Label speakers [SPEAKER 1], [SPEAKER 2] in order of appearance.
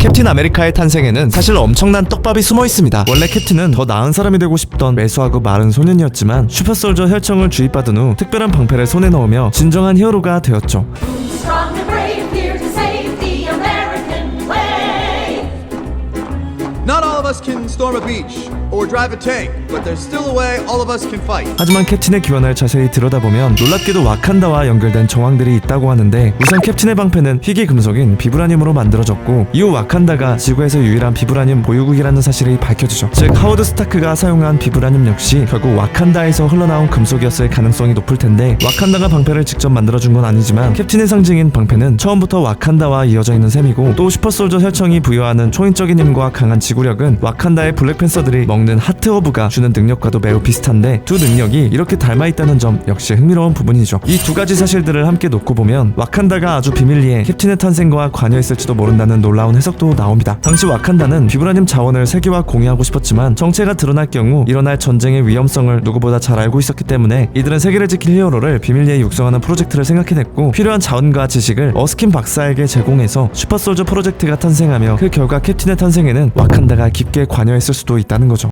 [SPEAKER 1] 캡틴 아메리카의 탄생에는 사실 엄청난 떡밥이 숨어 있습니다. 원래 캡틴은 더 나은 사람이 되고 싶던 매수하고 마른 소년이었지만 슈퍼솔저 혈청을 주입받은 후 특별한 방패를 손에 넣으며 진정한 히어로가 되었죠.
[SPEAKER 2] Of us can storm a beach or drive a tank, but there's still a way all of us can fight.
[SPEAKER 1] 하지만 캡틴의 기원을 자세히 들여다보면 놀랍게도 와칸다와 연결된 정황들이 있다고 하는데 우선 캡틴의 방패는 희귀 금속인 비브라늄으로 만들어졌고 이후 와칸다가 지구에서 유일한 비브라늄 보유국이라는 사실이 밝혀지죠. 즉 하워드 스타크가 사용한 비브라늄 역시 결국 와칸다에서 흘러나온 금속이었을 가능성이 높을 텐데 와칸다가 방패를 직접 만들어준 건 아니지만 캡틴의 상징인 방패는 처음부터 와칸다와 이어져 있는 셈이고 또 슈퍼솔저 혈청이 부여하는 초인적인 힘과 강한 지구력은 와칸다의 블랙팬서들이 먹는 하트 오브가 주는 능력과도 매우 비슷한데 두 능력이 이렇게 닮아 있다는 점 역시 흥미로운 부분이죠. 이 두 가지 사실들을 함께 놓고 보면 와칸다가 아주 비밀리에 캡틴의 탄생과 관여했을지도 모른다는 놀라운 해석도 나옵니다. 당시 와칸다는 비브라늄 자원을 세계와 공유하고 싶었지만 정체가 드러날 경우 일어날 전쟁의 위험성을 누구보다 잘 알고 있었기 때문에 이들은 세계를 지킬 히어로를 비밀리에 육성하는 프로젝트를 생각해냈고 필요한 자원과 지식을 어스킨 박사에게 제공해서 슈퍼솔저 프로젝트가 탄생하며 그 결과 캡틴의 탄생에는 와칸다가 깊게 관여했을 수도 있다는 거죠.